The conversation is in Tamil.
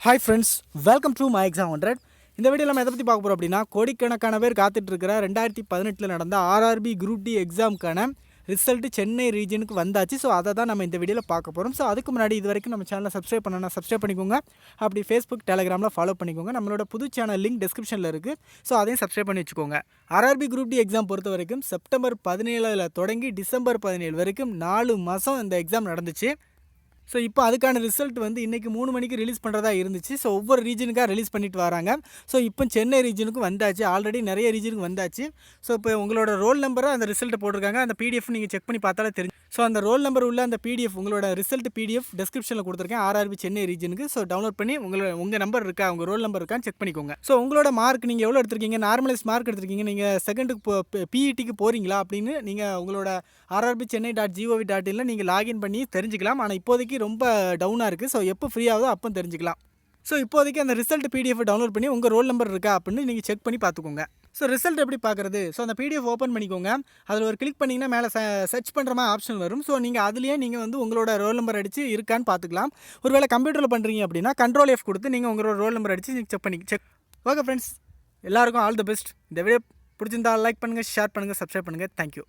Hi friends welcome to my exam hundred இந்த வீடியோ நம்ம எதை பற்றி பார்க்க போகிறோம் அப்படின்னா கோடிக்கணக்கான பேர் காத்துட்ருக்கிற ரெண்டாயிரத்தி பதினெட்டில் நடந்த ஆர்ஆர்பி குரூப் டி எக்ஸாமுக்கான ரிசல்ட்டு சென்னை ரீஜனுக்கு வந்தாச்சு. ஸோ அதை தான் நம்ம இந்த வீடியோவில் பார்க்க போகிறோம் ஸோ அதுக்கு முன்னாடி இது வரைக்கும் நம்ம சேனலை சப்ஸ்கிரைப் பண்ணனா சப்ஸ்கிரைப் பண்ணிக்கோங்க. அப்படி ஃபேஸ்புக் டெலகிராமில் ஃபாலோ பண்ணிக்கோங்க. நம்மளோட புது சேனல் லிங்க் டிஸ்கிரிப்ஷனில் இருக்குது ஸோ அதையும் சப்ஸ்கிரைப் பண்ணி வச்சுக்கோங்க. ஆர்ஆர்பி குரூப் டி எக்ஸாம் பொறுத்த வரைக்கும் செப்டம்பர் பதினேழில் தொடங்கி டிசம்பர் பதினேழு வரைக்கும் நாலு மாதம் இந்த எக்ஸாம் நடந்துச்சு. ஸோ இப்போ அதுக்கான ரிசல்ட் வந்து இன்றைக்கி மூணு மணிக்கு ரிலீஸ் பண்ணுறதா இருந்துச்சு. ஸோ ஒவ்வொரு ரீஜனுக்காக ரிலீஸ் பண்ணிட்டு வராங்க. ஸோ இப்போ சென்னை ரீஜனுக்கும் வந்தாச்சு. ஆல்ரெடி நிறைய ரீஜனுக்கு வந்தாச்சு. ஸோ இப்போ உங்களோட ரோல் நம்பரை அந்த ரிசல்ட்டை போட்டிருக்காங்க. அந்த பிடிஎஃப் நீங்கள் செக் பண்ணி பார்த்தாலே தெரியும் ஸோ அந்த ரோல் நம்பர் உள்ள அந்த பிடிஎஃப் உங்களோட ரிசல்ட் பிடிஎஃப் டெஸ்கிரிப்ஷனில் கொடுத்துருக்கேன். ஆர்ஆர்பி சென்னை ரீஜனுக்கு ஸோ டவுன்லோட் பண்ணி உங்களோட உங்கள் நம்பர் இருக்கா? உங்கள் ரோல் நம்பர் இருக்கான்னு செக் பண்ணிக்கோங்க. ஸோ உங்களோட மார்க் நீங்கள் எவ்வளோ எடுத்திருக்கீங்க? நார்மலைஸ் மார்க் எடுத்திருக்கீங்க. நீங்கள் செகண்டுக்கு போ பிஇடிக்கு போகிறீங்களா அப்படின்னு நீங்கள் உங்களோட RRB Chennai dot gov dot இனில் நீங்கள் லாகின் பண்ணி தெரிஞ்சுக்கலாம். ஆனால் இப்போதைக்கு ரொம்ப டவுனாக இருக்குது ஸோ எப்போ ஃப்ரீ ஆகுதோ அப்போ தெரிஞ்சுக்கலாம். ஸோ இப்போதைக்கு அந்த ரிசல்ட் பிடிஎஃப் டவுன்லோட் பண்ணி உங்கள் ரோல் நம்பர் இருக்கா அப்படின்னு நீங்கள் செக் பண்ணி பார்த்துக்கோங்க. ஸோ ரிசல்ட் எப்படி பார்க்குறது? ஸோ அந்த பிடிஎஃப் ஓப்பன் பண்ணிக்கோங்க. அதில் ஒரு கிளிக் பண்ணிங்கன்னா மேலே சர்ச் பண்ணுற மாதிரி ஆப்ஷன் வரும். ஸோ நீங்கள் அதுலேயே நீங்கள் வந்து உங்களோட ரோல் நம்பர் அடித்து இருக்கான்னு பார்த்துக்கலாம். ஒருவேளை கம்ப்யூட்டரில் பண்ணுறீங்க அப்படின்னா கண்ட்ரோல் எஃப் கொடுத்து நீங்கள் உங்களோட ரோல் நம்பர் அடித்து நீங்கள் செக் பண்ணி செக் ஓகே ஃப்ரெண்ட்ஸ் எல்லாருக்கும் ஆல் த பெஸ்ட் இந்த வீடியோ பிடிச்சிருந்தா லைக் பண்ணுங்கள் ஷேர் பண்ணுங்கள் சப்ஸ்கிரைப் பண்ணுங்கள் தேங்க்யூ